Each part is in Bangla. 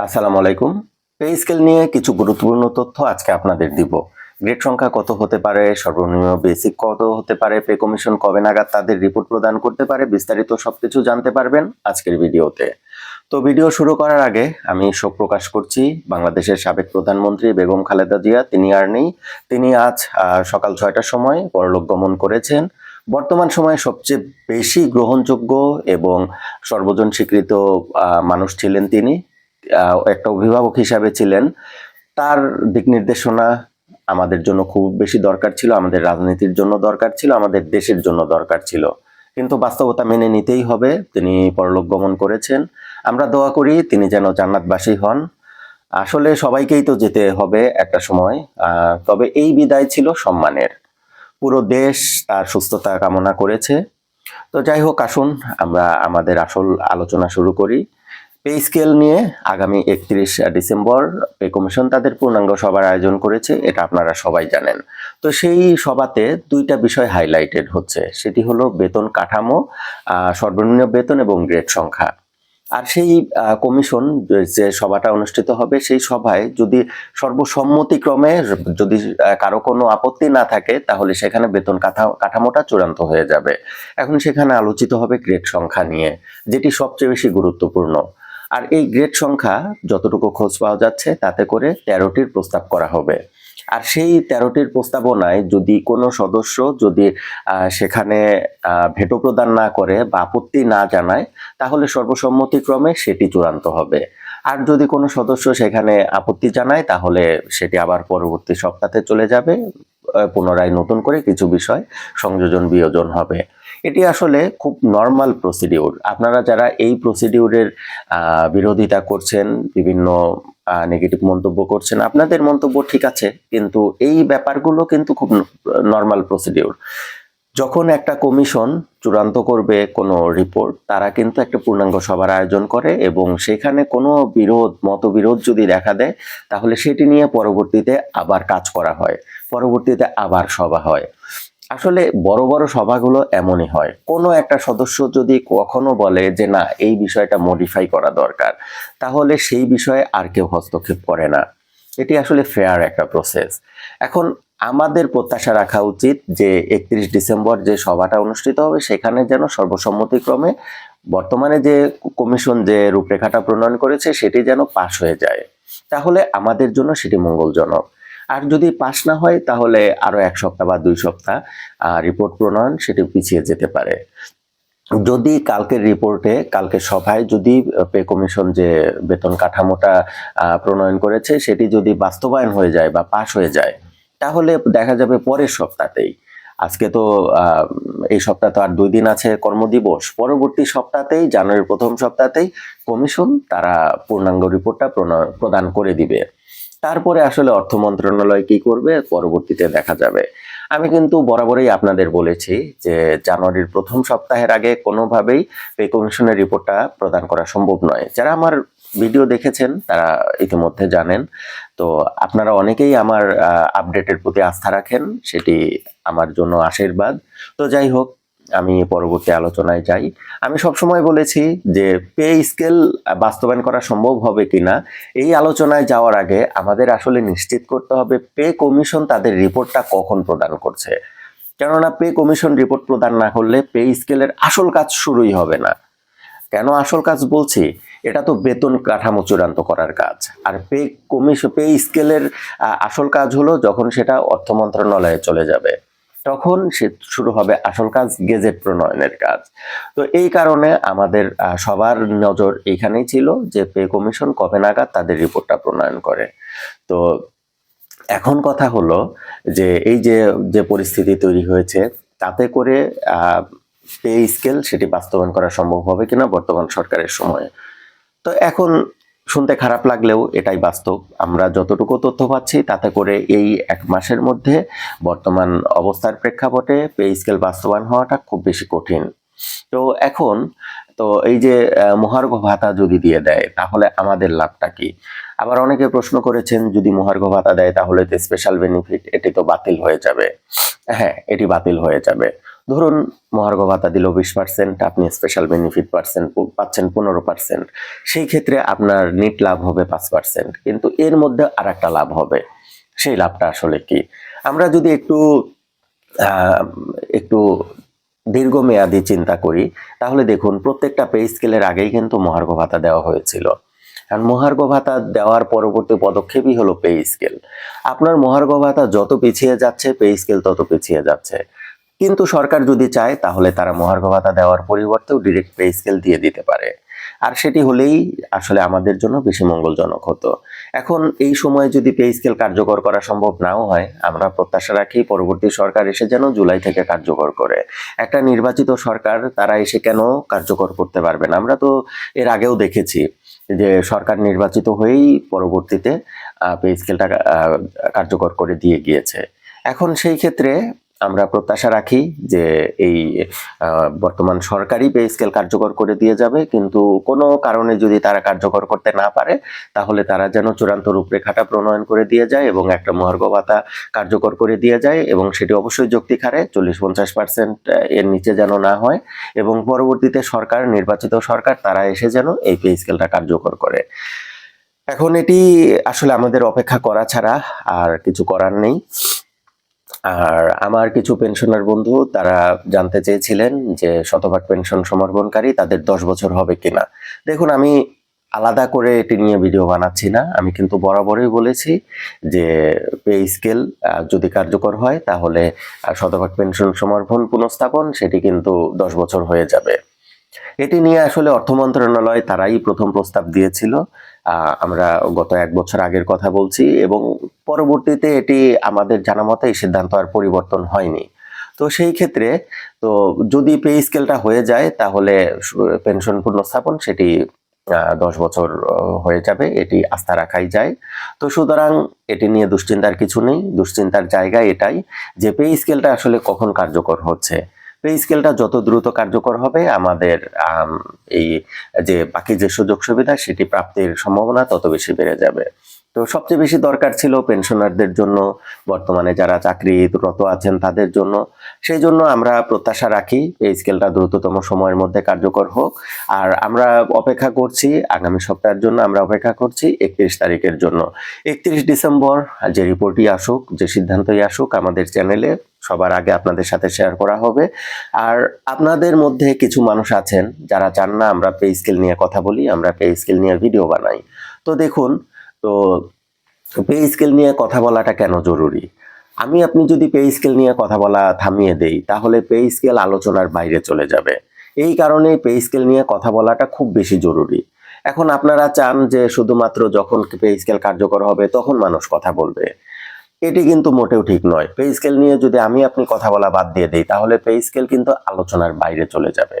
আসসালামু আলাইকুম। পে স্কেল নিয়ে কিছু গুরুত্বপূর্ণ তথ্য আজকে আপনাদের দিব। গ্রেড সংখ্যা কত হতে পারে, সর্বনিম্ন বেসিক কত হতে পারে, পে কমিশন কবে নাগাদ তাদের রিপোর্ট প্রদান করতে পারে, বিস্তারিত সবকিছু জানতে পারবেন আজকের ভিডিওতে। তো ভিডিও শুরু করার আগে আমি শোক প্রকাশ করছি, বাংলাদেশের সাবেক প্রধানমন্ত্রী বেগম খালেদা জিয়া, তিনি আর নেই। তিনি আজ সকাল ছয়টার সময় পরলোক গমন করেছেন। বর্তমান সময়ে সবচেয়ে বেশি গ্রহণযোগ্য এবং সর্বজন স্বীকৃত মানুষ ছিলেন তিনি। একটা অভিভাবক হিসাবে ছিলেন। তার দিক নির্দেশনা আমাদের জন্য খুব বেশি দরকার ছিল, আমাদের রাজনীতির জন্য দরকার ছিল, আমাদের দেশের জন্য দরকার ছিল। কিন্তু বাস্তবতা মেনে নিতেই হবে, তিনি পরলোক গমন করেছেন। আমরা দোয়া করি তিনি যেন জান্নাতবাসী হন। আসলে সবাইকেই তো যেতে হবে একটা সময় তবে এই বিদায় ছিল সম্মানের। পুরো দেশ তার সুস্থতা কামনা করেছে। তো যাই হোক, আসুন, আমরা আমাদের আসল আলোচনা শুরু করি। পে স্কেল নিয়ে আগামী একত্রিশ ডিসেম্বর পে কমিশন তাদের পূর্ণাঙ্গ সভার আয়োজন করেছে, এটা আপনারা সবাই জানেন। তো সেই সভাতে দুইটা বিষয় হাইলাইটেড হচ্ছে, সেটি হলো বেতন কাঠামো সর্বনিম্ন বেতন এবং গ্রেড সংখ্যা। আর সেই কমিশন যে সভাটা অনুষ্ঠিত হবে, সেই সভায় যদি সর্বসম্মতিক্রমে যদি কারও কোনো আপত্তি না থাকে, তাহলে সেখানে বেতন কাঠা- কাঠামোটা চূড়ান্ত হয়ে যাবে। এখন সেখানে আলোচিত হবে গ্রেড সংখ্যা নিয়ে, যেটি সবচেয়ে বেশি গুরুত্বপূর্ণ। আর এই গ্রেড সংখ্যা যতটুকু খোঁজ পাওয়া যাচ্ছে, তাতে করে তেরোটির প্রস্তাব করা হবে। আর সেই তেরোটির প্রস্তাবনায় যদি কোনো সদস্য যদি সেখানে ভেটো প্রদান না করে বা আপত্তি না জানায়, তাহলে সর্বসম্মতিক্রমে সেটি চূড়ান্ত হবে। আর যদি কোনো সদস্য সেখানে আপত্তি জানায়, তাহলে সেটি আবার পরবর্তী সপ্তাহে চলে যাবে পুনরায় নতুন করে কিছু বিষয় সংযোজন বিয়োজন হবে। এটি আসলে খুব নর্মাল প্রসিডিউর আপনারা যারা এই প্রসিডিউরের বিরোধিতা করছেন, বিভিন্ন নেগেটিভ মন্তব্য করছেন, আপনাদের মন্তব্য ঠিক আছে, কিন্তু এই ব্যাপারগুলো কিন্তু খুব নর্মাল প্রসিডিউর যখন একটা কমিশন চূড়ান্ত করবে কোনো রিপোর্ট তারা কিন্তু একটা পূর্ণাঙ্গ সভার আয়োজন করে এবং সেখানে কোনো বিরোধ, মতবিরোধ যদি দেখা দেয়, তাহলে সেটি নিয়ে পরবর্তীতে আবার কাজ করা হয়। পরবর্তীতে আবার সভা হয়। আসলে বড় বড় সভাগুলো এমনই হয়। কোনো একটা সদস্য যদি কখনো বলে যে, না, এই বিষয়টা মডিফাই করা দরকার, তাহলে সেই বিষয়ে আর কেউ হস্তক্ষেপ করে না। এটি আসলে ফেয়ার একটা প্রসেস এখন আমাদের প্রত্যাশা রাখা উচিত যে, একত্রিশ ডিসেম্বর যে সভাটা অনুষ্ঠিত হবে, সেখানে যেন সর্বসম্মতিক্রমে বর্তমানে যে কমিশন যে রূপরেখাটা প্রণয়ন করেছে, সেটি যেন পাশ হয়ে যায়। তাহলে আমাদের জন্য সেটি মঙ্গলজনক। আর যদি পাশ না হয়, তাহলে আরও এক সপ্তাহ বা দুই সপ্তাহ রিপোর্ট প্রণয়ন সেটি পিছিয়ে যেতে পারে। যদি কালকের রিপোর্টে কালকে সভায় যদি পে কমিশন যে বেতন কাঠামোটা প্রণয়ন করেছে, সেটি যদি বাস্তবায়ন হয়ে যায় বা পাশ হয়ে যায়, তাহলে দেখা যাবে পরের সপ্তাহতেই। আজকে তো এই সপ্তাহে তো আর দুই দিন আছে কর্মদিবস, পরবর্তী সপ্তাহতেই, জানুয়ারির প্রথম সপ্তাহতেই কমিশন তারা পূর্ণাঙ্গ রিপোর্টটা প্রণয়- প্রদান করে দিবে। তারপরে আসলে অর্থ মন্ত্রণালয় কি করবে পরবর্তীতে দেখা যাবে। আমি কিন্তু বরাবরই আপনাদের বলেছি যে জানুয়ারির প্রথম সপ্তাহের আগে কোনোভাবেই পে কমিশনের রিপোর্টটা প্রদান করা সম্ভব নয়। যারা আমার ভিডিও দেখেছেন, তারা ইতিমধ্যে জানেন। তো আপনারা অনেকেই আমার আপডেটের প্রতি আস্থা রাখেন, সেটি আমার জন্য আশীর্বাদ। তো যাই হোক আমি পরবর্তী আলোচনায় যাই। আমি সবসময় বলেছি যে পে স্কেল বাস্তবায়ন করা সম্ভব হবে কিনা, এই আলোচনায় যাওয়ার আগে আমাদের আসলে নিশ্চিত করতে হবে পে কমিশন তাদের রিপোর্টটা কখন প্রদান করছে। কেননা পে কমিশন রিপোর্ট প্রদান না করলে পে স্কেলের আসল কাজ শুরুই হবে না। কেন আসল কাজ বলছি? এটা তো বেতন কাঠামো চূড়ান্ত করার কাজ। আর পে কমিশন পে স্কেলের আসল কাজ হলো যখন সেটা অর্থ মন্ত্রণালয়ে চলে যাবে। তখন সে শুরু হবে আসল কাজ গেজেট প্রণয়নের কাজ। তো এই কারণে আমাদের সবার নজর এইখানেই ছিল যে পে কমিশন কবে নাগাদ তাদের রিপোর্টটা প্রণয়ন করে। তো এখন কথা হলো যে এই যে যে পরিস্থিতি তৈরি হয়েছে, তাতে করে পে স্কেল সেটি বাস্তবায়ন করা সম্ভব হবে কিনা বর্তমান সরকারের সময়ে। তো এখন শুনতে খারাপ লাগলেও এটাই বাস্তব। আমরা যতটুকু তথ্য পাচ্ছি তাতে করে এই এক মাসের মধ্যে বর্তমান অবস্থার প্রেক্ষাপটে পে স্কেল বাস্তবায়ন হওয়াটা খুব বেশি কঠিন। তো এখন, তো এই যে মহার্ঘ ভাতা যদি দিয়ে দেয়, তাহলে আমাদের লাভটা কি? আবার অনেকে প্রশ্ন করেছেন, যদি মহার্ঘ ভাতা দেয় তাহলে তো স্পেশাল বেনিফিট এটি তো বাতিল হয়ে যাবে। হ্যাঁ এটি বাতিল হয়ে যাবে। ধরুন, মহার্ঘ ভাতা দিল বিশ পার্সেন্ট আপনি স্পেশাল বেনিফিট পার্সেন্ট পাচ্ছেন পনেরো পার্সেন্ট সেই ক্ষেত্রে আপনার নিট লাভ হবে পাঁচ পার্সেন্ট কিন্তু এর মধ্যে আর একটা লাভ হবে, সেই লাভটা আসলে কি? আমরা যদি একটু একটু দীর্ঘমেয়াদী চিন্তা করি, তাহলে দেখুন, প্রত্যেকটা পে স্কেলের আগেই কিন্তু মহার্ঘ ভাতা দেওয়া হয়েছিল। কারণ মহার্ঘ ভাতা দেওয়ার পরবর্তী পদক্ষেপই হলো পে স্কেল আপনার মহার্ঘ ভাতা যত পিছিয়ে যাচ্ছে পে স্কেল তত পিছিয়ে যাচ্ছে। কিন্তু সরকার যদি চায়, তাহলে তারা মহার্ঘ ভাতা দেওয়ার পরিবর্তেও ডিরেক্ট পে স্কেল দিয়ে দিতে পারে। আর সেটি হলেই আসলে আমাদের জন্য বেশি মঙ্গলজনক হতো। এখন এই সময় যদি পে স্কেল কার্যকর করা সম্ভব নাও হয়, আমরা প্রত্যাশা রাখি পরবর্তী সরকার এসে যেন জুলাই থেকে কার্যকর করে। একটা নির্বাচিত সরকার, তারা এসে কেন কার্যকর করতে পারবে না? আমরা তো এর আগেও দেখেছি যে সরকার নির্বাচিত হয়েই পরবর্তীতে পে স্কেলটা কার্যকর করে দিয়ে গিয়েছে। এখন সেই ক্ষেত্রে আমরা প্রত্যাশা রাখি যে এই বর্তমান সরকারি পে স্কেল কার্যকর করে দিয়ে যাবে। কিন্তু কোনো কারণে যদি তারা কার্যকর করতে না পারে, তাহলে তারা যেন চূড়ান্ত রূপরেখাটা প্রণয়ন করে দিয়ে যায় এবং একটা মহার্ঘ ভাতা কার্যকর করে দিয়ে যায় এবং সেটি অবশ্যই যৌক্তিক হারে চল্লিশ পঞ্চাশ পার্সেন্ট এর নিচে যেন না হয় এবং পরবর্তীতে সরকার, নির্বাচিত সরকার, তারা এসে যেন এই পে স্কেলটা কার্যকর করে। এখন এটি আসলে আমাদের অপেক্ষা করা ছাড়া আর কিছু করার নেই। আর আমার কিছু পেনশনার বন্ধু, তারা জানতে চেয়েছিলেন যে শতভাগ পেনশন সমর্পণকারী তাদের দশ বছর হবে কিনা। দেখুন, আমি আলাদা করে এটি নিয়ে ভিডিও বানাচ্ছি না। আমি কিন্তু বরাবরই বলেছি যে পে স্কেল যদি কার্যকর হয়, তাহলে শতভাগ পেনশন সমর্পণ পুনঃস্থাপন, সেটি কিন্তু দশ বছর হয়ে যাবে। এটি নিয়ে আসলে অর্থ মন্ত্রণালয় তারাই প্রথম প্রস্তাব দিয়েছিল। আমরা গত এক বছর আগের কথা বলছি এবং পরবর্তীতে এটি আমাদের জানা মতে এই সিদ্ধান্ত আর পরিবর্তন হয়নি। তো সেই ক্ষেত্রে, তো যদি পে স্কেলটা হয়ে যায়, তাহলে পেনশন পুনঃস্থাপন সেটি দশ বছর হয়ে যাবে, এটি আস্থা রাখাই যায়। তো সুতরাং এটি নিয়ে দুশ্চিন্তার কিছু নেই। দুশ্চিন্তার জায়গা এটাই যে পে স্কেলটা আসলে কখন কার্যকর হচ্ছে। পে স্কেলটা যত দ্রুত কার্যকর হবে, আমাদের এই যে বাকি যে সুযোগ সুবিধা সেটি প্রাপ্তির সম্ভাবনা তত বেশি বেড়ে যাবে। তো সবচেয়ে বেশি দরকার ছিল পেনশনারদের জন্য। বর্তমানে যারা চাকরিরত আছেন তাদের জন্য। সেই জন্য আমরা প্রত্যাশা রাখি এই স্কেলটা দ্রুততম সময়ের মধ্যে কার্যকর হোক। আর আমরা অপেক্ষা করছি, আগামী সপ্তাহের জন্য আমরা অপেক্ষা করছি একত্রিশ তারিখের জন্য। একত্রিশ ডিসেম্বর, যে রিপোর্টই আসুক, যে সিদ্ধান্তই আসুক, আমাদের চ্যানেলে সবার আগে আপনাদের সাথে শেয়ার করা হবে। আর আপনাদের মধ্যে কিছু মানুষ আছেন, যারা চান না আমরা পে স্কেল নিয়ে কথা বলি, আমরা পে স্কেল নিয়ে ভিডিও বানাই। তো দেখুন তো পে স্কেল নিয়ে কথা বলাটা কেন জরুরি? আমি, আপনি যদি পে স্কেল নিয়ে কথা বলা থামিয়ে দেই, তাহলে পে স্কেল আলোচনার বাইরে চলে যাবে। এই কারণে পে স্কেল নিয়ে কথা বলাটা খুব বেশি জরুরি। এখন আপনারা চান যে শুধুমাত্র যখন পে স্কেল কার্যকর হবে, তখন মানুষ কথা বলবে। এটি কিন্তু মোটেও ঠিক নয়। পে স্কেল নিয়ে যদি আমি, আপনি কথা বলা বাদ দিয়ে দিই, তাহলে পে স্কেল কিন্তু আলোচনার বাইরে চলে যাবে।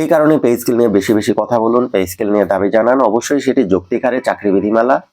এই কারণে পে স্কেল নিয়ে বেশি বেশি কথা বলুন পে স্কেল নিয়ে দাবি জানান। অবশ্যই সেটি যৌক্তিক হারে চাকরি বিধিমালা